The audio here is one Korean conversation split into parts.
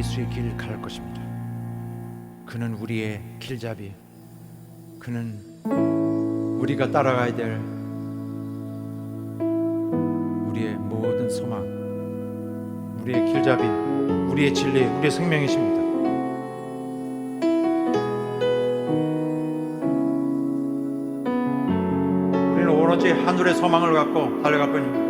예수의 길을 갈 것입니다. 그는 우리의 길잡이. 그는 우리가 따라가야 될 우리의 모든 소망, 우리의 길잡이, 우리의 진리, 우리의 생명이십니다. 하늘의 소망을 갖고 달려갈 뿐입니다.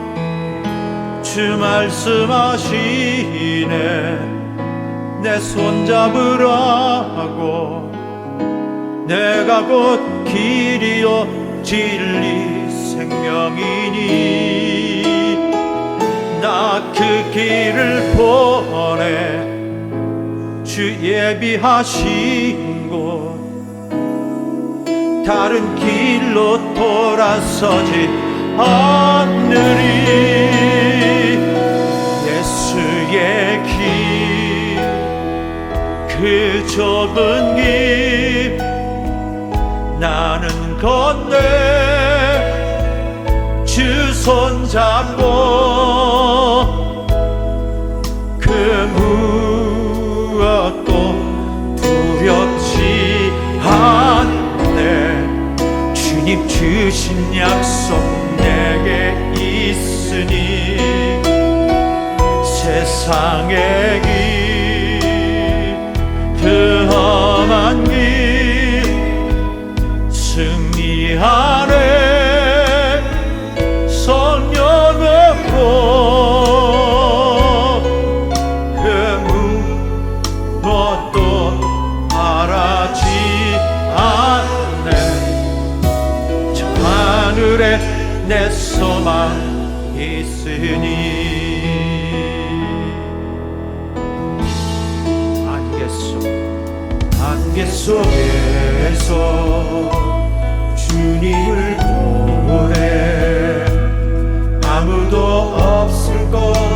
주 말씀하시네. 내 손잡으라고. 내가 곧 길이요 진리 생명이니. 나 그 길을 보내. 주 예비하신 곳. 다른 길로 돌아서지 않으리 예수의 길. 그 좁은 길 나는 건네 주 손 잡고 그 무엇도 두렵지 않네. 주님 주신 약속 세상의 길그 험한 길 승리하네. 성령 없고 그 무엇도 바라지 않네. 저 하늘에 내 소망 있으니 안개 속에서 주님을 보내 아무도 없을 것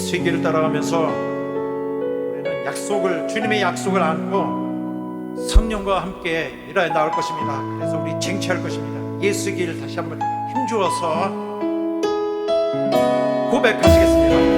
세계를 따라가면서 우리는 약속을 주님의 약속을 안고 성령과 함께 일하여 나올 것입니다. 그래서 우리 쟁취할 것입니다. 예수 길 다시 한번 힘주어서 고백하시겠습니다.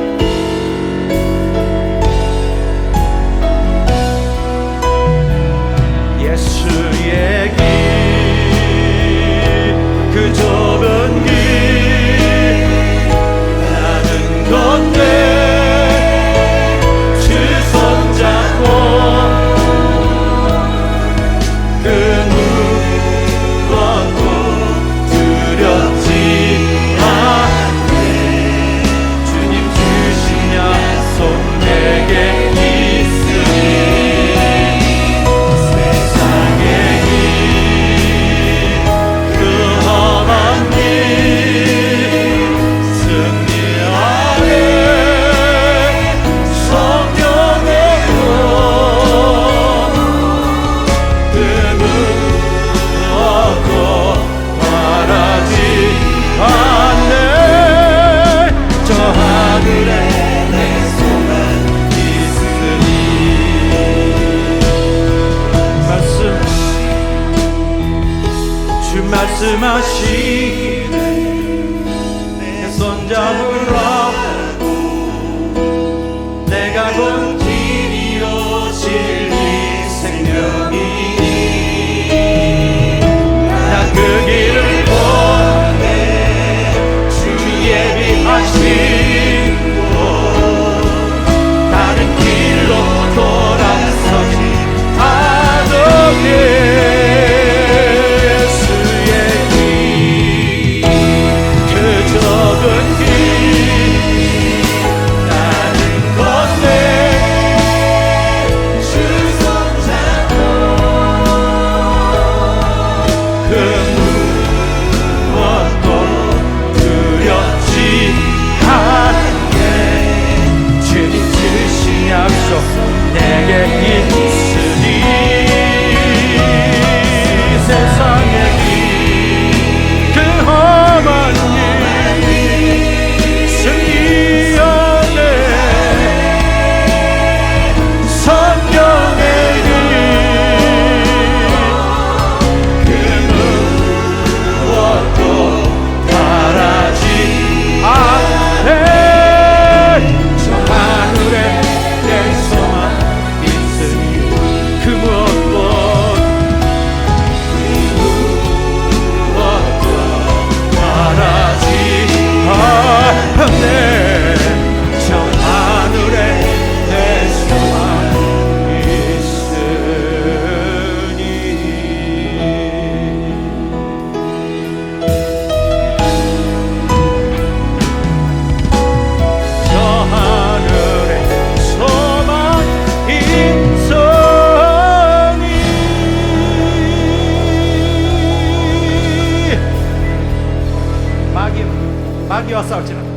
ബാക്കി വാസം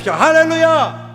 할렐루야 네, 아멘 더크